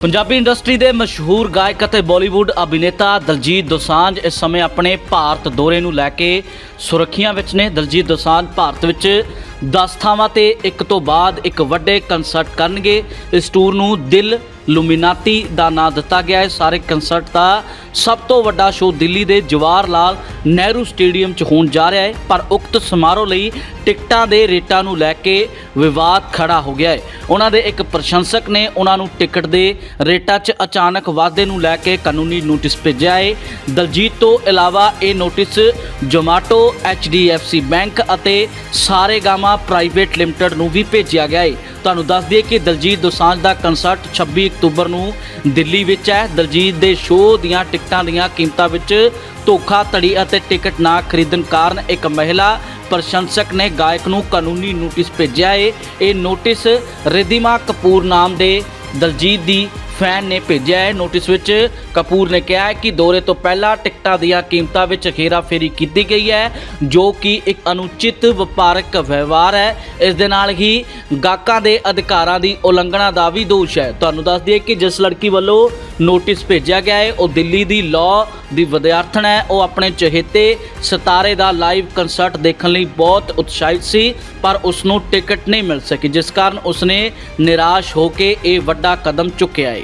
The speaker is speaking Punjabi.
ਪੰਜਾਬੀ ਇੰਡਸਟਰੀ ਦੇ ਮਸ਼ਹੂਰ ਗਾਇਕ ਅਤੇ ਬਾਲੀਵੁੱਡ ਅਭਿਨੇਤਾ ਦਲਜੀਤ ਦੋਸਾਂਝ ਇਸ ਸਮੇਂ ਆਪਣੇ ਭਾਰਤ ਦੌਰੇ ਨੂੰ ਲੈ ਕੇ ਸੁਰੱਖੀਆਂ ਵਿੱਚ ਨੇ। ਦਲਜੀਤ ਦੋਸਾਂਝ ਭਾਰਤ ਵਿੱਚ 10 ਥਾਵਾਂ ਤੇ ਇੱਕ ਤੋਂ ਬਾਅਦ ਇੱਕ ਵੱਡੇ ਕਨਸਰਟ ਕਰਨਗੇ। ਇਸ ਟੂਰ ਨੂੰ ਦਿਲ ਲੂਮੀਨਾਤੀ ਦਾ ਨਾਂ ਦਿੱਤਾ ਗਿਆ ਹੈ। ਸਾਰੇ ਕਨਸਰਟ ਦਾ ਸਭ ਤੋਂ ਵੱਡਾ ਸ਼ੋਅ ਦਿੱਲੀ ਦੇ ਜਵਾਹਰ ਲਾਲ ਨਹਿਰੂ ਸਟੇਡੀਅਮ 'ਚ ਹੋਣ ਜਾ ਰਿਹਾ ਹੈ। ਪਰ ਉਕਤ ਸਮਾਰੋਹ ਲਈ ਟਿਕਟਾਂ ਦੇ ਰੇਟਾਂ ਨੂੰ ਲੈ ਕੇ ਵਿਵਾਦ ਖੜਾ ਹੋ ਗਿਆ ਹੈ। ਉਹਨਾਂ ਦੇ ਇੱਕ ਪ੍ਰਸ਼ੰਸਕ ਨੇ ਉਹਨਾਂ ਨੂੰ ਟਿਕਟ ਦੇ ਰੇਟਾਂ 'ਚ ਅਚਾਨਕ ਵਾਧੇ ਨੂੰ ਲੈ ਕੇ ਕਾਨੂੰਨੀ ਨੋਟਿਸ ਭੇਜਿਆ ਹੈ। ਦਲਜੀਤ ਤੋਂ ਇਲਾਵਾ ਇਹ ਨੋਟਿਸ ਜੋਮਾਟੋ HDFC ਬੈਂਕ ਅਤੇ ਸਾਰੇਗਾਮਾ ਪ੍ਰਾਈਵੇਟ ਲਿਮਟਿਡ ਨੂੰ ਵੀ ਭੇਜਿਆ ਗਿਆ ਹੈ। ਤੁਹਾਨੂੰ ਦੱਸ ਦਈਏ ਕਿ ਦਲਜੀਤ ਦੋਸਾਂਝ ਦਾ ਕਨਸਰਟ 26 ਅਕਤੂਬਰ ਨੂੰ ਦਿੱਲੀ ਵਿੱਚ ਹੈ। ਦਲਜੀਤ ਦੇ ਸ਼ੋਅ ਦੀਆਂ ਟਿਕਟਾਂ ਦੀਆਂ ਕੀਮਤਾਂ ਵਿੱਚ ਧੋਖਾਧੜੀ ਅਤੇ ਟਿਕਟ ਨਾ ਖਰੀਦਣ ਕਾਰਨ ਇੱਕ ਮਹਿਲਾ ਪ੍ਰਸ਼ੰਸਕ ਨੇ ਗਾਇਕ ਨੂੰ ਕਾਨੂੰਨੀ ਨੋਟਿਸ ਭੇਜਿਆ ਹੈ ਇਹ ਨੋਟਿਸ ਰਿਧਿਮਾ ਕਪੂਰ ਨਾਮ ਦੇ ਦਲਜੀਤ ਦੀ ਫੈਨ ਨੇ ਭੇਜਿਆ ਹੈ। ਨੋਟਿਸ ਵਿੱਚ ਕਪੂਰ ਨੇ ਕਿਹਾ ਹੈ ਕਿ ਦੌਰੇ ਤੋਂ ਪਹਿਲਾਂ ਟਿਕਟਾਂ ਦੀਆਂ ਕੀਮਤਾਂ ਵਿੱਚ ਹੇਰਾਫੇਰੀ ਕੀਤੀ ਗਈ ਹੈ, ਜੋ ਕਿ ਇੱਕ ਅਨੁਚਿਤ ਵਪਾਰਕ ਵਿਵਹਾਰ ਹੈ। ਇਸ ਦੇ ਨਾਲ ਹੀ ਗਾਹਕਾਂ ਦੇ ਅਧਿਕਾਰਾਂ ਦੀ ਉਲੰਘਣਾ ਦਾ ਵੀ ਦੋਸ਼ ਹੈ। ਤੁਹਾਨੂੰ ਦੱਸ ਦਈਏ ਕਿ ਜਿਸ ਲੜਕੀ ਵੱਲੋਂ ਨੋਟਿਸ ਭੇਜਿਆ ਗਿਆ ਹੈ, ਉਹ ਦਿੱਲੀ ਦੀ ਲਾਅ ਦੀ ਵਿਦਿਆਰਥਣ ਹੈ। ਉਹ ਆਪਣੇ ਚਹੇਤੇ ਸਿਤਾਰੇ ਦਾ ਲਾਈਵ ਕਨਸਰਟ ਦੇਖਣ ਲਈ ਬਹੁਤ ਉਤਸ਼ਾਹਿਤ ਸੀ, ਪਰ ਉਸ ਨੂੰ ਟਿਕਟ ਨਹੀਂ ਮਿਲ ਸਕੀ, ਜਿਸ ਕਾਰਨ ਉਸਨੇ ਨਿਰਾਸ਼ ਹੋ ਕੇ ਇਹ ਵੱਡਾ ਕਦਮ ਚੁੱਕਿਆ ਹੈ।